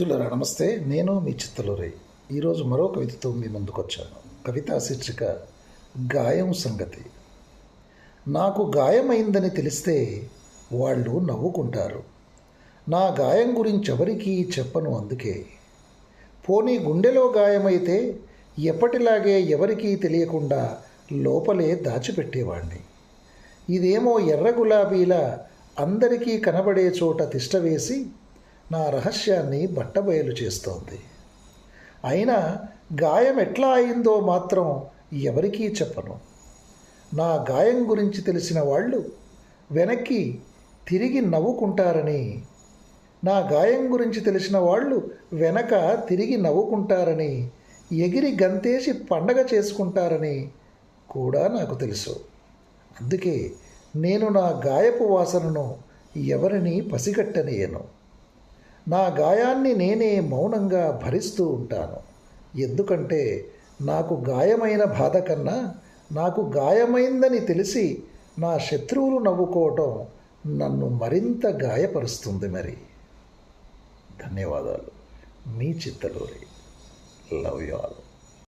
మిత్రులారా నమస్తే నేను మీ చిత్తలూరి. ఈరోజు మరో కవితతో మీ ముందుకు వచ్చాను కవితా శీర్షిక గాయం సంగతి. నాకు గాయమైందని తెలిస్తే వాళ్ళు నవ్వుకుంటారు. నా గాయం గురించి ఎవరికీ చెప్పను అందుకే. పోనీ గుండెలో గాయమైతే ఎప్పటిలాగే ఎవరికీ తెలియకుండా లోపలే దాచిపెట్టేవాణ్ణి. ఇదేమో ఎర్ర గులాబీలా అందరికీ కనబడే చోట తిష్టవేసి నా రహస్యాన్ని బట్టబయలు చేస్తోంది. అయినా గాయం ఎట్లా అయిందో మాత్రం ఎవరికీ చెప్పను. నా గాయం గురించి తెలిసిన వాళ్ళు వెనక్కి తిరిగి నవ్వుకుంటారని. నా గాయం గురించి తెలిసిన వాళ్ళు వెనక తిరిగి నవ్వుకుంటారని ఎగిరి గంతేసి పండగ చేసుకుంటారని కూడా నాకు తెలుసు. అందుకే నేను నా గాయపు వాసనను ఎవరిని పసిగట్టనేయను నా గాయాన్ని నేనే మౌనంగా భరిస్తూ ఉంటాను. ఎందుకంటే నాకు గాయమైన బాధ కన్నా నాకు గాయమైందని తెలిసి నా శత్రువులు నవ్వుకోవటం నన్ను మరింత గాయపరుస్తుంది మరి. ధన్యవాదాలు. మీ చిత్తలూరి. Love you all